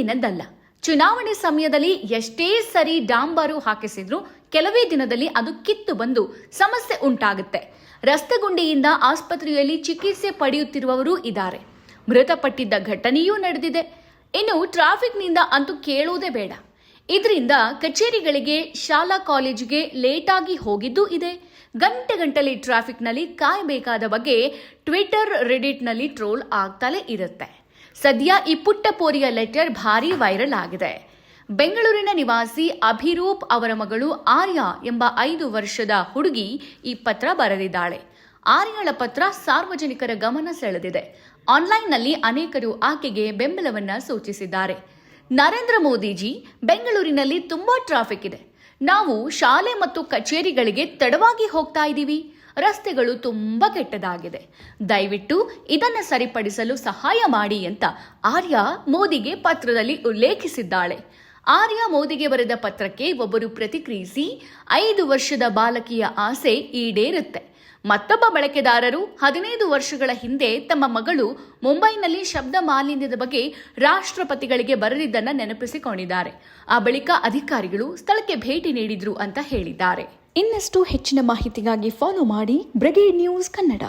ಇಂದಿನದ್ದಲ್ಲ ಚುನಾವಣೆ ಸಮಯದಲ್ಲಿ ಎಷ್ಟೇ ಸರಿ ಡಾಂಬರು ಹಾಕಿಸಿದ್ರು ಕೆಲವೇ ದಿನದಲ್ಲಿ ಅದು ಕಿತ್ತು ಬಂದು ಸಮಸ್ಯೆ ಉಂಟಾಗುತ್ತೆ. ರಸ್ತೆ ಗುಂಡಿಯಿಂದ ಆಸ್ಪತ್ರೆಯಲ್ಲಿ ಚಿಕಿತ್ಸೆ ಪಡೆಯುತ್ತಿರುವವರು ಇದ್ದಾರೆ. ಮೃತಪಟ್ಟಿದ್ದ ಘಟನೆಯೂ ನಡೆದಿದೆ. ಇನ್ನು ಟ್ರಾಫಿಕ್ನಿಂದ ಅಂತೂ ಕೇಳುವುದೇ ಬೇಡ. ಇದರಿಂದ ಕಚೇರಿಗಳಿಗೆ, ಶಾಲಾ ಕಾಲೇಜಿಗೆ ಲೇಟಾಗಿ ಹೋಗಿದ್ದೂ ಇದೆ. ಗಂಟೆ ಗಂಟಲೆ ಟ್ರಾಫಿಕ್ನಲ್ಲಿ ಕಾಯಬೇಕಾದ ಬಗ್ಗೆ ಟ್ವಿಟರ್ ರೆಡಿಟ್ನಲ್ಲಿ ಟ್ರೋಲ್ ಆಗ್ತಲೇ ಇರುತ್ತೆ. ಸದ್ಯ ಈ ಪುಟ್ಟ ಪೋರಿಯ ಲೆಟರ್ ಭಾರಿ ವೈರಲ್ ಆಗಿದೆ. ಬೆಂಗಳೂರಿನ ನಿವಾಸಿ ಅಭಿರೂಪ್ ಅವರ ಮಗಳು ಆರ್ಯ ಎಂಬ ಐದು ವರ್ಷದ ಹುಡುಗಿ ಈ ಪತ್ರ ಬರೆದಿದ್ದಾಳೆ. ಆರ್ಯಳ ಪತ್ರ ಸಾರ್ವಜನಿಕರ ಗಮನ ಸೆಳೆದಿದೆ. ಆನ್ಲೈನ್ನಲ್ಲಿ ಅನೇಕರು ಆಕೆಗೆ ಬೆಂಬಲವನ್ನ ಸೂಚಿಸಿದ್ದಾರೆ. ನರೇಂದ್ರ ಮೋದಿಜಿ, ಬೆಂಗಳೂರಿನಲ್ಲಿ ತುಂಬಾ ಟ್ರಾಫಿಕ್ ಇದೆ. ನಾವು ಶಾಲೆ ಮತ್ತು ಕಚೇರಿಗಳಿಗೆ ತಡವಾಗಿ ಹೋಗ್ತಾ ಇದ್ದೀವಿ ರಸ್ತೆಗಳು ತುಂಬ ಕೆಟ್ಟದಾಗಿದೆ. ದಯವಿಟ್ಟು ಇದನ್ನು ಸರಿಪಡಿಸಲು ಸಹಾಯ ಮಾಡಿ ಅಂತ ಆರ್ಯ ಮೋದಿಗೆ ಪತ್ರದಲ್ಲಿ ಉಲ್ಲೇಖಿಸಿದ್ದಾಳೆ. ಆರ್ಯ ಮೋದಿಗೆ ಬರೆದ ಪತ್ರಕ್ಕೆ ಒಬ್ಬರು ಪ್ರತಿಕ್ರಿಯಿಸಿ, ಐದು ವರ್ಷದ ಬಾಲಕಿಯ ಆಸೆ ಈಡೇರುತ್ತೆ. ಮತ್ತೊಬ್ಬ ಬಳಕೆದಾರರು ಹದಿನೈದು ವರ್ಷಗಳ ಹಿಂದೆ ತಮ್ಮ ಮಗಳು ಮುಂಬೈನಲ್ಲಿ ಶಬ್ದ ಮಾಲಿನ್ಯದ ಬಗ್ಗೆ ರಾಷ್ಟ್ರಪತಿಗಳಿಗೆ ಬರೆದಿದ್ದನ್ನ ನೆನಪಿಸಿಕೊಂಡಿದ್ದಾರೆ. ಆ ಬಳಿಕ ಅಧಿಕಾರಿಗಳು ಸ್ಥಳಕ್ಕೆ ಭೇಟಿ ನೀಡಿದ್ರು ಅಂತ ಹೇಳಿದ್ದಾರೆ. ಇನ್ನಷ್ಟು ಹೆಚ್ಚಿನ ಮಾಹಿತಿಗಾಗಿ ಫಾಲೋ ಮಾಡಿ ಬ್ರಿಗೇಡ್ ನ್ಯೂಸ್ ಕನ್ನಡ.